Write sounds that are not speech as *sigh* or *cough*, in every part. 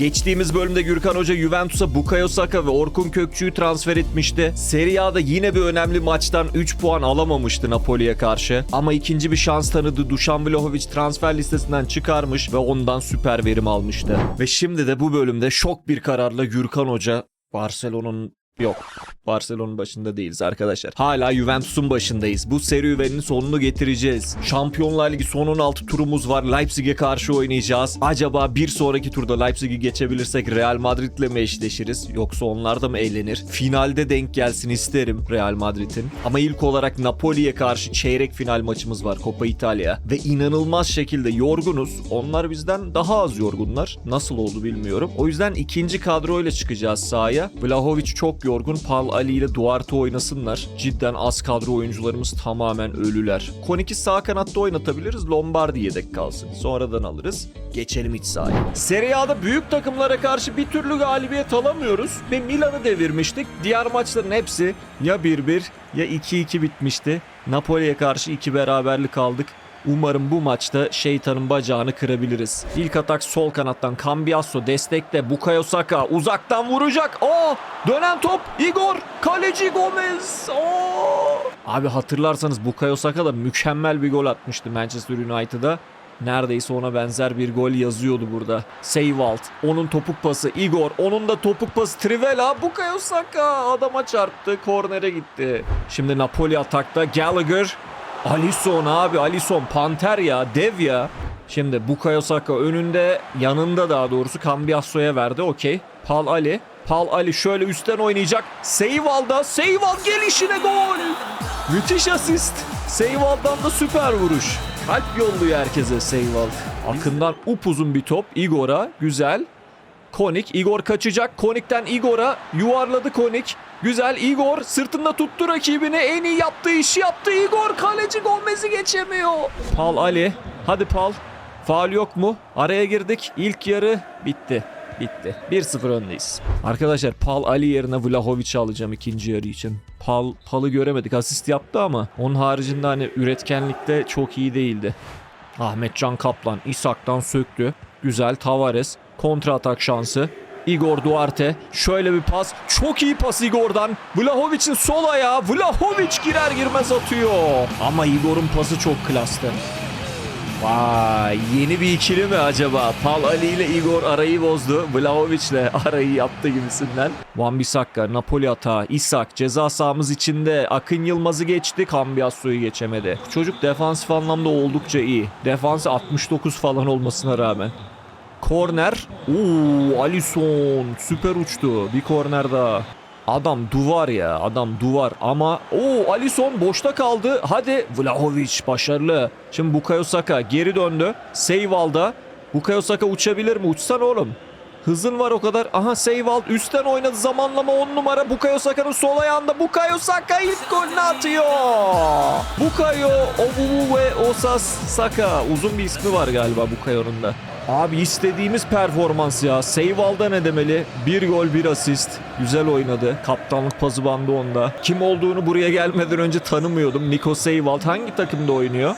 Geçtiğimiz bölümde Gürkan Hoca Juventus'a Bukayo Saka ve Orkun Kökçü'yü transfer etmişti. Serie A'da yine bir önemli maçtan 3 puan alamamıştı Napoli'ye karşı. Ama ikinci bir şans tanıdı. Dušan Vlahovic transfer listesinden çıkarmış ve ondan süper verim almıştı. Ve şimdi de bu bölümde şok bir kararla Gürkan Hoca Barcelona'nın Yok. Barcelona'nın başında değiliz arkadaşlar. Hala Juventus'un başındayız. Bu serüvenin sonunu getireceğiz. Şampiyonlar Ligi son 16 turumuz var. Leipzig'e karşı oynayacağız. Acaba bir sonraki turda Leipzig'i geçebilirsek Real Madrid'le mi eşleşiriz? Yoksa onlar da mı eğlenir? Finalde denk gelsin isterim Real Madrid'in. Ama ilk olarak Napoli'ye karşı çeyrek final maçımız var Coppa Italia. Ve inanılmaz şekilde yorgunuz. Onlar bizden daha az yorgunlar. Nasıl oldu bilmiyorum. O yüzden ikinci kadroyla çıkacağız sahaya. Vlahovic çok yorgun. Pal Ali ile Duarte oynasınlar. Cidden az kadro oyuncularımız tamamen ölüler. Konik'i sağ kanatta oynatabiliriz. Lombardi yedek kalsın. Sonradan alırız. Geçelim iç sahaya. Serie A'da büyük takımlara karşı bir türlü galibiyet alamıyoruz. Ve Milan'ı devirmiştik. Diğer maçların hepsi ya 1-1 ya 2-2 bitmişti. Napoli'ye karşı 2 beraberlik aldık. Umarım bu maçta şeytanın bacağını kırabiliriz. İlk atak sol kanattan Cambiasso destekte Bukayo Saka uzaktan vuracak. Aa dönen top Igor kaleci Gomez. Aa! Abi hatırlarsanız Bukayo Saka da mükemmel bir gol atmıştı Manchester United'a. Neredeyse ona benzer bir gol yazıyordu burada. Seyvalt, onun topuk pası Igor, onun da topuk pası Trivela, Bukayo Saka adama çarptı, kornere gitti. Şimdi Napoli atakta Gallagher, Alisson abi Alisson panter ya dev ya. Şimdi Bukayo Saka önünde yanında daha doğrusu Cambiasso'ya verdi okey. Pal Ali. Pal Ali şöyle üstten oynayacak. Seyval'da Seyval gelişine gol. Müthiş asist. Seyval'dan da süper vuruş. Kalp yolluyor herkese Seyval. Akından upuzun bir top Igor'a. Güzel. Konik. Igor kaçacak. Konik'ten Igor'a yuvarladı Konik. Güzel Igor sırtında tuttu rakibini. En iyi yaptığı işi yaptı Igor. Kaleci Gomez'i geçemiyor. Pal Ali. Hadi Pal. Faal yok mu? Araya girdik. İlk yarı bitti. Bitti. 1-0 öndeyiz. Arkadaşlar Pal Ali yerine Vlahovic'i alacağım ikinci yarı için. Pal Pal'ı göremedik. Asist yaptı ama onun haricinde hani üretkenlikte çok iyi değildi. Ahmet Can Kaplan İshak'tan söktü. Güzel Tavares. Kontra atak şansı. Igor Duarte. Şöyle bir pas. Çok iyi pas Igor'dan. Vlahovic'in sol ayağı. Vlahovic girer girmez atıyor. Ama Igor'un pası çok klastı. Vay yeni bir ikili mi acaba? Pal Ali ile Igor arayı bozdu. Vlahovic'le arayı yaptı gibisinden. Van Bissaka, Napoli atağı, Isak ceza sahamız içinde. Akın Yılmaz'ı geçti, Cambiasso'yu geçemedi. Çocuk defansif anlamda oldukça iyi. Defansı 69 falan olmasına rağmen. Korner. Oo, Alisson süper uçtu. Bir korner daha. Adam duvar ya. Adam duvar ama o Alisson boşta kaldı. Hadi Vlahovic başarılı. Şimdi Bukayo Saka geri döndü. Seyval'da. Bukayo Saka uçabilir mi? Uçsan oğlum. Hızın var o kadar. Aha Seyval üstten oynadı. Zamanlama 10 numara. Bukayo Saka'nın sol ayağında. Bukayo Saka ilk golünü atıyor. Bukayo Obubu ve Osas Saka. Uzun bir ismi var galiba Bukayo'nun da. Abi istediğimiz performans ya. Seyval'da ne demeli? Bir gol bir asist. Güzel oynadı. Kaptanlık pası bandı onda. Kim olduğunu buraya gelmeden önce tanımıyordum. Nico Seyvald hangi takımda oynuyor?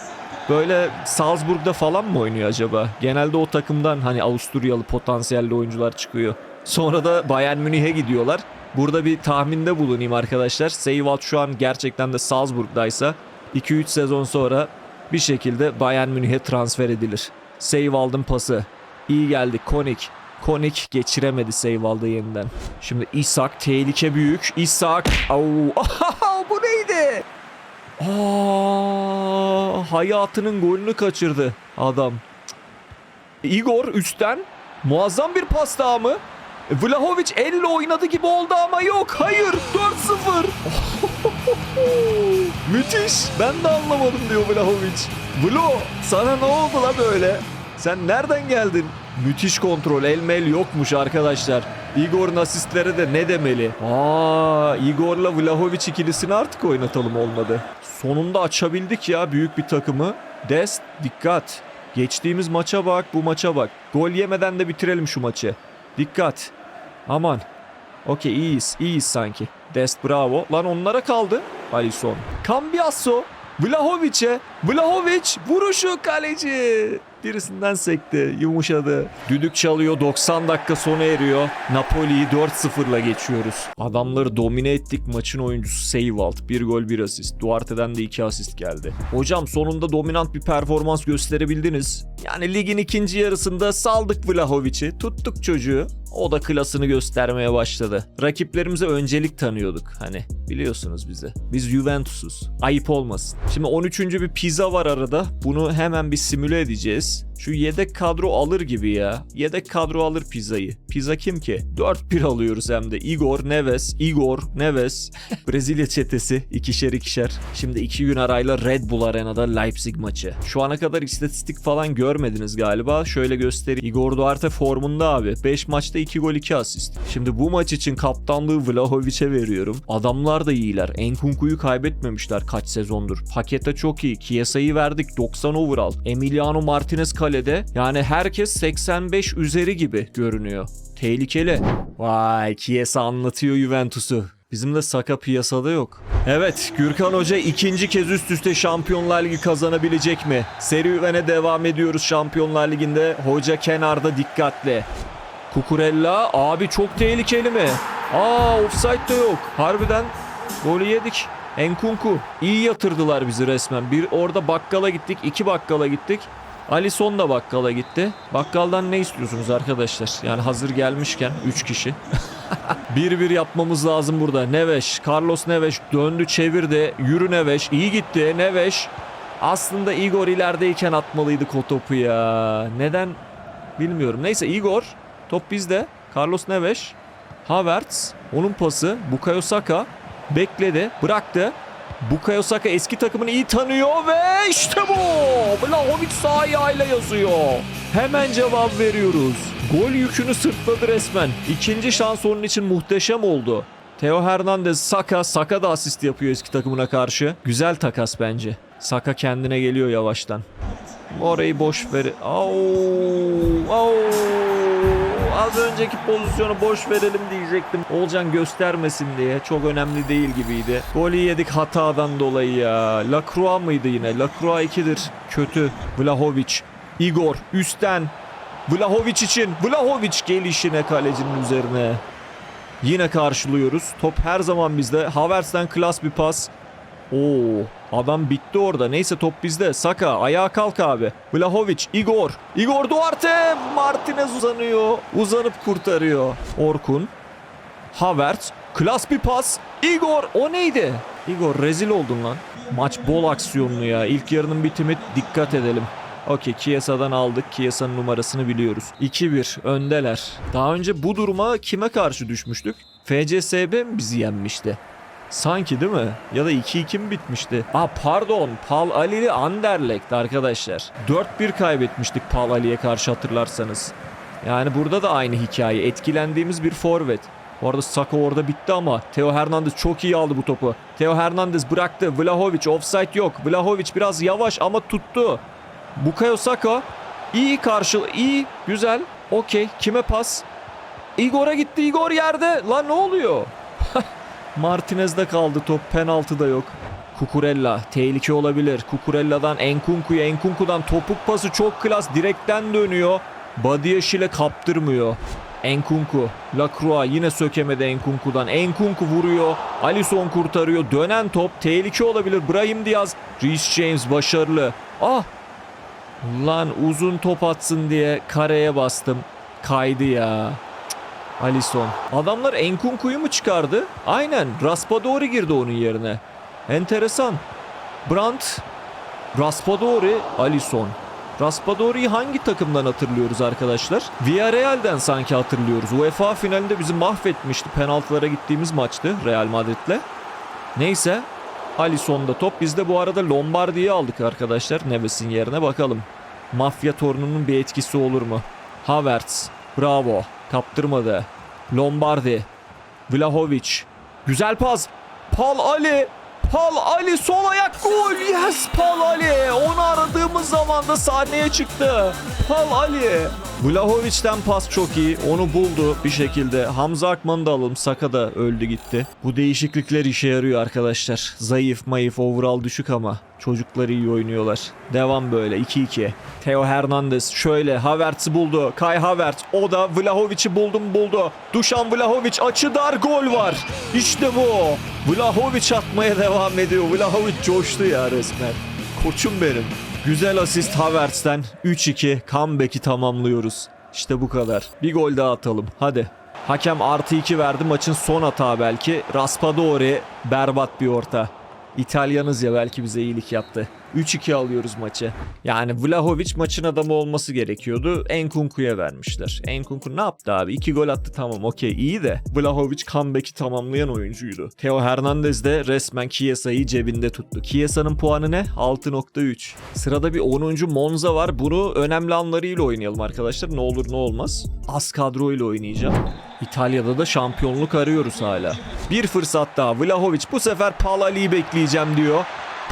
Böyle Salzburg'da falan mı oynuyor acaba? Genelde o takımdan hani Avusturyalı potansiyelli oyuncular çıkıyor. Sonra da Bayern Münih'e gidiyorlar. Burada bir tahminde bulunayım arkadaşlar. Seyvald şu an gerçekten de Salzburg'daysa 2-3 sezon sonra bir şekilde Bayern Münih'e transfer edilir. Seyvald'ın pası. İyi geldi Konik. Konik geçiremedi Seyvald'ı yeniden. Şimdi İshak tehlike büyük. İshak. Au. *laughs* Bu neydi? Aa, hayatının golünü kaçırdı adam. Igor üstten muazzam bir pas daha mı? Vlahovic elle oynadı gibi oldu ama yok. Hayır 4-0. *laughs* Müthiş. Ben de anlamadım diyor Vlahovic. Vlo sana ne oldu la böyle? Sen nereden geldin? Müthiş kontrol. El mel yokmuş arkadaşlar. Igor'un asistleri de ne demeli? Aa, Igor'la Vlahovic ikilisini artık oynatalım olmadı. Sonunda açabildik ya büyük bir takımı. Dest dikkat. Geçtiğimiz maça bak bu maça bak. Gol yemeden de bitirelim şu maçı. Dikkat. Aman. Okey iyiyiz. iyiyiz sanki. Dest bravo. Lan onlara kaldı. Alisson. Cambiasso. Vlahovic'e. Vlahovic vuruşu kaleci. birisinden sekti. Yumuşadı. Düdük çalıyor. 90 dakika sona eriyor. Napoli'yi 4-0'la geçiyoruz. Adamları domine ettik. Maçın oyuncusu Seyvalt. Bir gol bir asist. Duarte'den de 2 asist geldi. Hocam sonunda dominant bir performans gösterebildiniz. Yani ligin ikinci yarısında saldık Vlahovic'i. Tuttuk çocuğu. O da klasını göstermeye başladı. Rakiplerimize öncelik tanıyorduk. Hani biliyorsunuz bizi. Biz Juventus'uz. Ayıp olmasın. Şimdi 13. bir pizza var arada. Bunu hemen bir simüle edeceğiz. Şu yedek kadro alır gibi ya. Yedek kadro alır pizzayı. Pizza kim ki? 4-1 alıyoruz hem de. Igor, Neves, Igor, Neves. *laughs* Brezilya çetesi ikişer ikişer. Şimdi iki gün arayla Red Bull Arena'da Leipzig maçı. Şu ana kadar istatistik falan görmediniz galiba. Şöyle göstereyim. Igor Duarte formunda abi. 5 maçta 2 gol 2 asist. Şimdi bu maç için kaptanlığı Vlahovic'e veriyorum. Adamlar da iyiler. Enkunku'yu kaybetmemişler kaç sezondur. Pakete çok iyi. Kiesa'yı verdik 90 overall. Emiliano Martinez kalede. Yani herkes 85 üzeri gibi görünüyor. Tehlikeli. Vay Chiesa anlatıyor Juventus'u. Bizim de Saka piyasada yok. Evet Gürkan Hoca ikinci kez üst üste Şampiyonlar Ligi kazanabilecek mi? Serüvene devam ediyoruz Şampiyonlar Ligi'nde. Hoca kenarda dikkatli. Kukurella abi çok tehlikeli mi? Aa offside de yok. Harbiden golü yedik. Enkunku. iyi yatırdılar bizi resmen. Bir orada bakkala gittik, iki bakkala gittik. Alisson da bakkala gitti. Bakkaldan ne istiyorsunuz arkadaşlar? Yani hazır gelmişken 3 kişi. *laughs* 1-1 yapmamız lazım burada. Neveş, Carlos Neveş döndü çevirdi. Yürü Neveş, iyi gitti. Neveş. Aslında Igor ilerideyken atmalıydık o topu ya. Neden bilmiyorum. Neyse Igor top bizde. Carlos Neveş. Havertz. Onun pası. Bukayo Saka. Bekledi. Bıraktı. Bukayo Saka eski takımını iyi tanıyor ve işte bu. Vlahovic sağ ayağıyla yazıyor. Hemen cevap veriyoruz. Gol yükünü sırtladı resmen. İkinci şans onun için muhteşem oldu. Theo Hernandez Saka, Saka da asist yapıyor eski takımına karşı. Güzel takas bence. Saka kendine geliyor yavaştan. Orayı boş ver. Au, au. Az önceki pozisyonu boş verelim diyecektim. Olcan göstermesin diye. Çok önemli değil gibiydi. Golü yedik hatadan dolayı ya. Lacroix mıydı yine? Lacroix 2'dir. Kötü. Vlahovic. Igor üstten. Vlahovic için. Vlahovic gelişine kalecinin üzerine. Yine karşılıyoruz. Top her zaman bizde. Havertz'ten klas bir pas. Oo, adam bitti orada. Neyse top bizde. Saka ayağa kalk abi. Vlahovic, Igor. Igor Duarte. Martinez uzanıyor. Uzanıp kurtarıyor. Orkun. Havertz. Klas bir pas. Igor. O neydi? Igor rezil oldun lan. Maç bol aksiyonlu ya. İlk yarının bitimi dikkat edelim. Okey Chiesa'dan aldık. Chiesa'nın numarasını biliyoruz. 2-1 öndeler. Daha önce bu duruma kime karşı düşmüştük? FCSB mi bizi yenmişti? Sanki değil mi? Ya da 2-2 mi bitmişti? Aa pardon. Pal Ali'li Anderlecht arkadaşlar. 4-1 kaybetmiştik Pal Ali'ye karşı hatırlarsanız. Yani burada da aynı hikaye. Etkilendiğimiz bir forvet. Bu arada Saka orada bitti ama Theo Hernandez çok iyi aldı bu topu. Theo Hernandez bıraktı. Vlahovic offside yok. Vlahovic biraz yavaş ama tuttu. Bukayo Saka iyi karşı iyi güzel. Okey. Kime pas? Igor'a gitti. Igor yerde. Lan ne oluyor? Martinez'de kaldı top. Penaltı da yok. Kukurella tehlike olabilir. Kukurella'dan Enkunku'ya, Enkunku'dan topuk pası çok klas direkten dönüyor. Badiyeş ile kaptırmıyor. Enkunku, Lacroix yine sökemedi Enkunku'dan. Enkunku vuruyor. Alisson kurtarıyor. Dönen top tehlike olabilir. Brahim Diaz, Reece James başarılı. Ah! Lan uzun top atsın diye kareye bastım. Kaydı ya. Alisson. Adamlar Enkunku'yu mu çıkardı? Aynen. Raspadori girdi onun yerine. Enteresan. Brandt, Raspadori, Alisson. Raspadori'yi hangi takımdan hatırlıyoruz arkadaşlar? Villarreal'den sanki hatırlıyoruz. UEFA finalinde bizi mahvetmişti. Penaltılara gittiğimiz maçtı Real Madrid'le. Neyse. Alisson'da top. Biz de bu arada Lombardi'yi aldık arkadaşlar. Neves'in yerine bakalım. Mafya torununun bir etkisi olur mu? Havertz. Bravo. Kaptırmadı. Lombardi. Vlahovic. Güzel pas. Pal Ali. Pal Ali sol ayak gol. Yes Pal Ali. Onu aradığımız zaman da sahneye çıktı. Pal Ali. Vlahovic'den pas çok iyi. Onu buldu bir şekilde. Hamza Akman'ı da alalım. Saka da öldü gitti. Bu değişiklikler işe yarıyor arkadaşlar. Zayıf mayıf overall düşük ama çocuklar iyi oynuyorlar. Devam böyle 2-2. Theo Hernandez şöyle Havertz'i buldu. Kai Havertz o da Vlahovic'i buldum buldu. Dušan Vlahovic açı dar gol var. İşte bu. Vlahovic atmaya devam ediyor. Vlahovic coştu ya resmen. Koçum benim. Güzel asist Havertz'ten 3-2 comeback'i tamamlıyoruz. İşte bu kadar. Bir gol daha atalım. Hadi. Hakem artı 2 verdi maçın son hata belki. Raspadori berbat bir orta. İtalyanız ya belki bize iyilik yaptı. 3-2 alıyoruz maçı. Yani Vlahovic maçın adamı olması gerekiyordu. Enkunku'ya vermişler. Enkunku ne yaptı abi? 2 gol attı tamam okey iyi de. Vlahovic comeback'i tamamlayan oyuncuydu. Theo Hernandez de resmen Chiesa'yı cebinde tuttu. Chiesa'nın puanı ne? 6.3. Sırada bir 10. Monza var. Bunu önemli anlarıyla oynayalım arkadaşlar. Ne olur ne olmaz. Az kadroyla oynayacağım. İtalya'da da şampiyonluk arıyoruz hala. Bir fırsat daha. Vlahovic bu sefer Palali'yi bekleyeceğim diyor.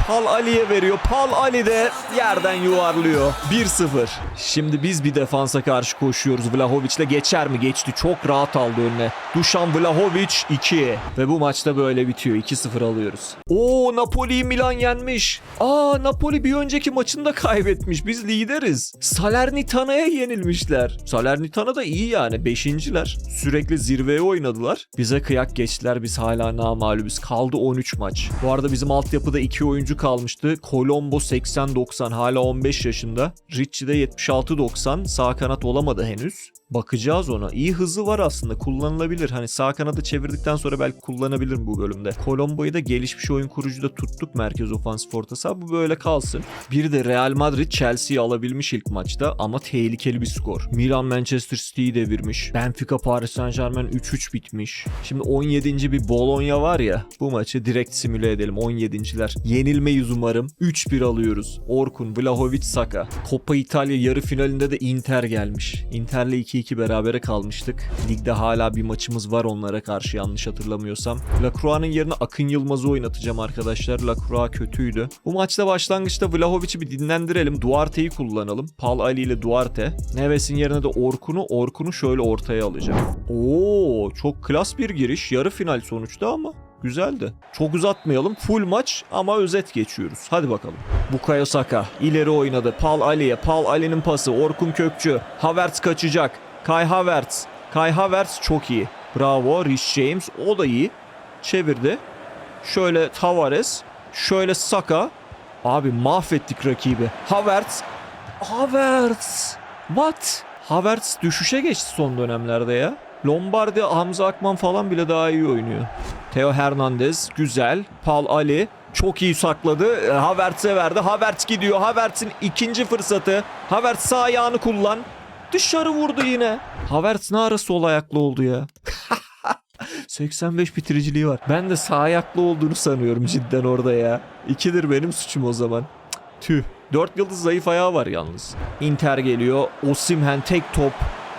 Pal Ali'ye veriyor. Pal Ali de yerden yuvarlıyor. 1-0. Şimdi biz bir defansa karşı koşuyoruz. Vlahovic'le geçer mi? Geçti. Çok rahat aldı önüne. Dušan Vlahovic 2. Ve bu maçta böyle bitiyor. 2-0 alıyoruz. Oo Napoli Milan yenmiş. Aa Napoli bir önceki maçında kaybetmiş. Biz lideriz. Salernitana'ya yenilmişler. Salernitana da iyi yani. Beşinciler. Sürekli zirveye oynadılar. Bize kıyak geçtiler. Biz hala namalübüz. Kaldı 13 maç. Bu arada bizim altyapıda 2 oyuncu kalmıştı. Colombo 80-90 hala 15 yaşında. Ricci de 76-90 sağ kanat olamadı henüz. Bakacağız ona. İyi hızı var aslında. Kullanılabilir. Hani sağ kanadı çevirdikten sonra belki kullanabilirim bu bölümde. Colombo'yu da gelişmiş oyun kurucuda tuttuk merkez ofansif ortası. Bu böyle kalsın. Bir de Real Madrid Chelsea'yi alabilmiş ilk maçta ama tehlikeli bir skor. Milan Manchester City'yi devirmiş. Benfica Paris Saint Germain 3-3 bitmiş. Şimdi 17. bir Bologna var ya. Bu maçı direkt simüle edelim. 17.ler. Yenilmeyiz umarım. 3-1 alıyoruz. Orkun, Vlahovic, Saka. Coppa İtalya yarı finalinde de Inter gelmiş. Inter'le 2-2 berabere kalmıştık. Ligde hala bir maçımız var onlara karşı yanlış hatırlamıyorsam. Lacroix'ın yerine Akın Yılmaz'ı oynatacağım arkadaşlar. Lacroix kötüydü. Bu maçta başlangıçta Vlahovic'i bir dinlendirelim. Duarte'yi kullanalım. Pal Ali ile Duarte. Neves'in yerine de Orkun'u. Orkun'u şöyle ortaya alacağım. Oo, çok klas bir giriş. Yarı final sonuçta ama Güzeldi. Çok uzatmayalım. Full maç ama özet geçiyoruz. Hadi bakalım. Bukayo Saka ileri oynadı. Pal Ali'ye. Pal Ali'nin pası. Orkun Kökçü. Havertz kaçacak. Kai Havertz. Kai Havertz çok iyi. Bravo. Rich James o da iyi. Çevirdi. Şöyle Tavares. Şöyle Saka. Abi mahvettik rakibi. Havertz. Havertz. What? Havertz düşüşe geçti son dönemlerde ya. Lombardi, Hamza Akman falan bile daha iyi oynuyor. Theo Hernandez güzel. Paul Ali çok iyi sakladı. E, Havertz'e verdi. Havertz gidiyor. Havertz'in ikinci fırsatı. Havertz sağ ayağını kullan. Dışarı vurdu yine. Havertz ne ara sol ayaklı oldu ya. *laughs* 85 bitiriciliği var. Ben de sağ ayaklı olduğunu sanıyorum cidden orada ya. İkidir benim suçum o zaman. Tüh. 4 yıldız zayıf ayağı var yalnız. Inter geliyor. Osimhen tek top.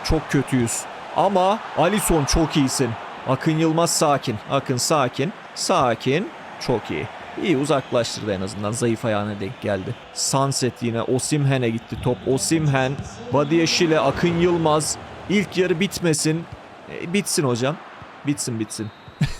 Çok kötüyüz. Ama Alisson çok iyisin. Akın Yılmaz sakin. Akın sakin. Sakin. Çok iyi. İyi uzaklaştırdı en azından. Zayıf ayağına denk geldi. Sunset yine Osimhen'e gitti top. Osimhen, Badiyeşile, Akın Yılmaz. İlk yarı bitmesin. E, bitsin hocam. Bitsin bitsin.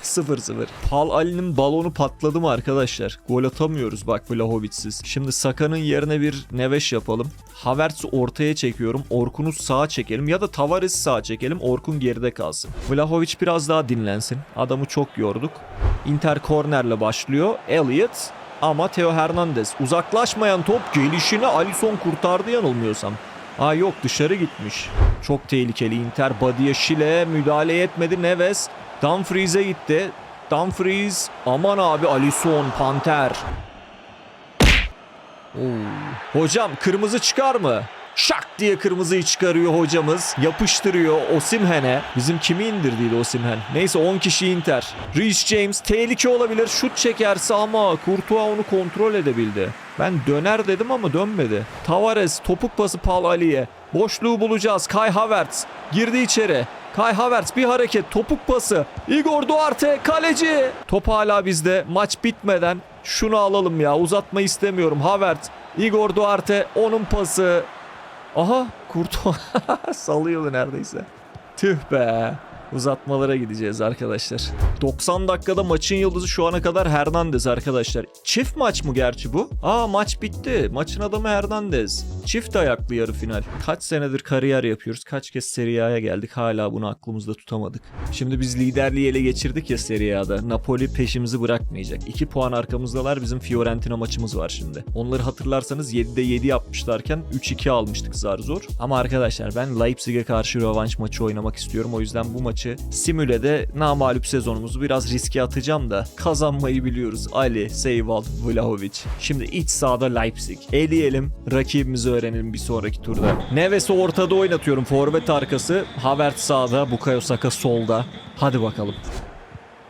0-0. Pal Ali'nin balonu patladı mı arkadaşlar? Gol atamıyoruz bak Vlahovic'siz. Şimdi Saka'nın yerine bir Neveş yapalım. Havertz'i ortaya çekiyorum. Orkun'u sağa çekelim ya da Tavares'i sağa çekelim. Orkun geride kalsın. Vlahovic biraz daha dinlensin. Adamı çok yorduk. Inter kornerle başlıyor. Elliot ama Theo Hernandez. Uzaklaşmayan top gelişini Alisson kurtardı yanılmıyorsam. Aa yok dışarı gitmiş. Çok tehlikeli Inter. Badiashile müdahale etmedi. Neves Dumfries'e gitti. Dumfries aman abi Alisson Panter. Oo. Hocam kırmızı çıkar mı? Şak diye kırmızıyı çıkarıyor hocamız. Yapıştırıyor Osimhen'e. Bizim kimi indirdiydi Osimhen? Neyse 10 kişi Inter. Reece James tehlike olabilir. Şut çekerse ama Courtois onu kontrol edebildi. Ben döner dedim ama dönmedi. Tavares topuk pası Paul Ali'ye. Boşluğu bulacağız. Kai Havertz girdi içeri. Kai Havertz bir hareket topuk pası. Igor Duarte kaleci. Top hala bizde. Maç bitmeden şunu alalım ya. Uzatma istemiyorum. Havertz, Igor Duarte onun pası. Aha Kurt *laughs* salıyordu neredeyse. Tüh be. Uzatmalara gideceğiz arkadaşlar. 90 dakikada maçın yıldızı şu ana kadar Hernandez arkadaşlar. Çift maç mı gerçi bu? Aa maç bitti. Maçın adamı Hernandez. Çift ayaklı yarı final. Kaç senedir kariyer yapıyoruz. Kaç kez Serie A'ya geldik. Hala bunu aklımızda tutamadık. Şimdi biz liderliği ele geçirdik ya Serie A'da. Napoli peşimizi bırakmayacak. 2 puan arkamızdalar. Bizim Fiorentina maçımız var şimdi. Onları hatırlarsanız 7'de 7 yapmışlarken 3-2 almıştık zar zor. Ama arkadaşlar ben Leipzig'e karşı rövanş maçı oynamak istiyorum. O yüzden bu maçı simülede namalup sezonumuzu biraz riske atacağım da kazanmayı biliyoruz. Ali, Seyval, Vlahovic. Şimdi iç sahada Leipzig. Eleyelim, rakibimizi öğrenelim bir sonraki turda. Neves'i ortada oynatıyorum. Forvet arkası. Havertz sağda, Bukayo Saka solda. Hadi bakalım.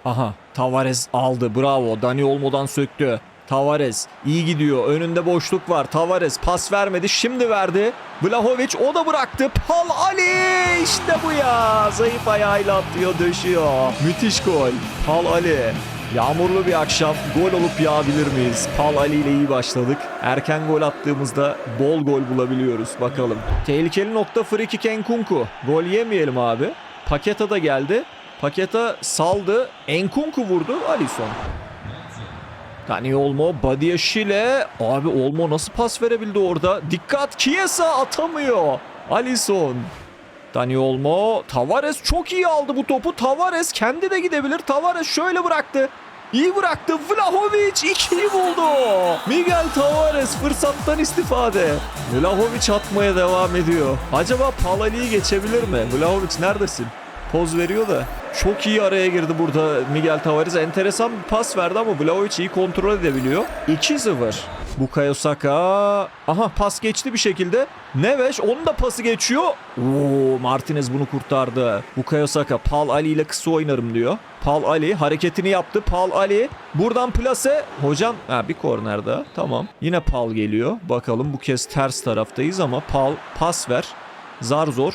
Aha Tavares aldı bravo Dani Olmo'dan söktü. Tavares iyi gidiyor önünde boşluk var Tavares pas vermedi şimdi verdi Vlahovic o da bıraktı Pal Ali işte bu ya zayıf ayağıyla atıyor döşüyor müthiş gol Pal Ali Yağmurlu bir akşam gol olup yağabilir miyiz? Pal Ali ile iyi başladık. Erken gol attığımızda bol gol bulabiliyoruz. Bakalım. Tehlikeli nokta free kick Enkunku. Gol yemeyelim abi. Paketa da geldi. Paketa saldı. Enkunku vurdu. Alisson. Dani Olmo, Badiashile. Abi Olmo nasıl pas verebildi orada? Dikkat Chiesa atamıyor. Alisson. Dani Olmo, Tavares çok iyi aldı bu topu. Tavares kendi de gidebilir. Tavares şöyle bıraktı. İyi bıraktı. Vlahovic ikiyi buldu. Miguel Tavares fırsattan istifade. Vlahovic atmaya devam ediyor. Acaba Palali'yi geçebilir mi? Vlahovic neredesin? Poz veriyor da. Çok iyi araya girdi burada Miguel Tavares. Enteresan bir pas verdi ama Vlahovic iyi kontrol edebiliyor. 2-0. Bukayo Saka. Aha pas geçti bir şekilde. Neves onun da pası geçiyor. Oo Martinez bunu kurtardı. Bukayo Saka Pal Ali ile kısa oynarım diyor. Pal Ali hareketini yaptı. Pal Ali buradan plase. Hocam ha, bir korner daha. Tamam. Yine Pal geliyor. Bakalım bu kez ters taraftayız ama Pal pas ver. Zar zor.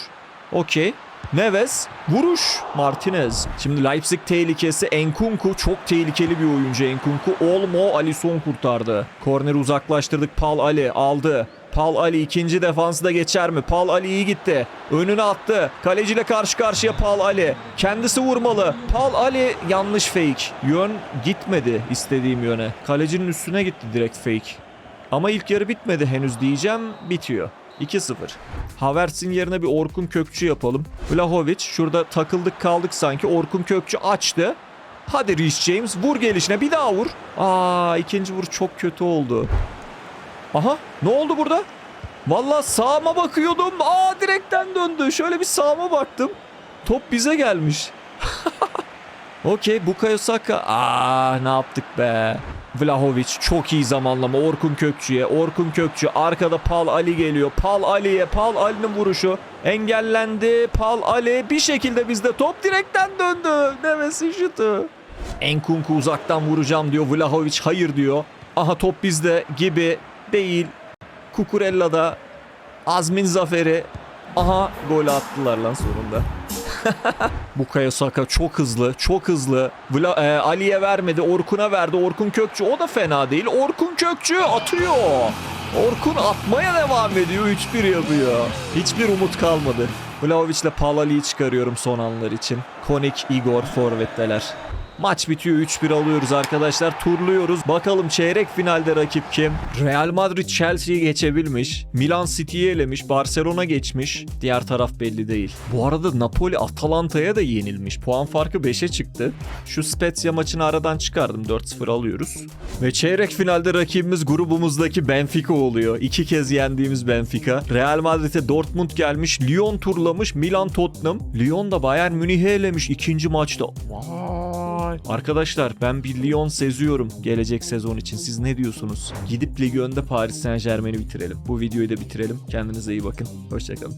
Okey. Neves vuruş Martinez. Şimdi Leipzig tehlikesi Enkunku çok tehlikeli bir oyuncu Enkunku. Olmo Alisson kurtardı. Korneri uzaklaştırdık Pal Ali aldı. Pal Ali ikinci defansı da geçer mi? Pal Ali iyi gitti. Önüne attı. Kaleciyle karşı karşıya Pal Ali. Kendisi vurmalı. Pal Ali yanlış fake. Yön gitmedi istediğim yöne. Kalecinin üstüne gitti direkt fake. Ama ilk yarı bitmedi henüz diyeceğim. Bitiyor. 2-0. Havertz'in yerine bir Orkun Kökçü yapalım. Vlahovic şurada takıldık kaldık sanki. Orkun Kökçü açtı. Hadi Reece James vur gelişine bir daha vur. Aa ikinci vur çok kötü oldu. Aha ne oldu burada? Valla sağıma bakıyordum. Aa direkten döndü. Şöyle bir sağıma baktım. Top bize gelmiş. *laughs* Okey Bukayo Saka. Aa ne yaptık be. Vlahovic çok iyi zamanlama Orkun Kökçü'ye. Orkun Kökçü arkada Pal Ali geliyor. Pal Ali'ye Pal Ali'nin vuruşu engellendi. Pal Ali bir şekilde bizde top direkten döndü. Neves'in şutu. Enkunku uzaktan vuracağım diyor. Vlahovic hayır diyor. Aha top bizde gibi değil. Kukurella'da Azmin zaferi. Aha gol attılar lan sonunda. Bukayo Saka çok hızlı, çok hızlı. Vla, e, Ali'ye vermedi, Orkun'a verdi. Orkun Kökçü o da fena değil. Orkun Kökçü atıyor. Orkun atmaya devam ediyor, 3-1 yapıyor. Hiçbir umut kalmadı. Vlahovic'le Palali'yi çıkarıyorum son anlar için. Konik, Igor forvetteler. Maç bitiyor 3-1 alıyoruz arkadaşlar. Turluyoruz. Bakalım çeyrek finalde rakip kim? Real Madrid Chelsea'yi geçebilmiş. Milan City'yi elemiş. Barcelona geçmiş. Diğer taraf belli değil. Bu arada Napoli Atalanta'ya da yenilmiş. Puan farkı 5'e çıktı. Şu Spezia maçını aradan çıkardım. 4-0 alıyoruz. Ve çeyrek finalde rakibimiz grubumuzdaki Benfica oluyor. İki kez yendiğimiz Benfica. Real Madrid'e Dortmund gelmiş. Lyon turlamış. Milan Tottenham. Lyon da Bayern Münih'i elemiş ikinci maçta. Arkadaşlar ben bir Lyon seziyorum gelecek sezon için. Siz ne diyorsunuz? Gidip ligi önde Paris Saint Germain'i bitirelim. Bu videoyu da bitirelim. Kendinize iyi bakın. Hoşçakalın.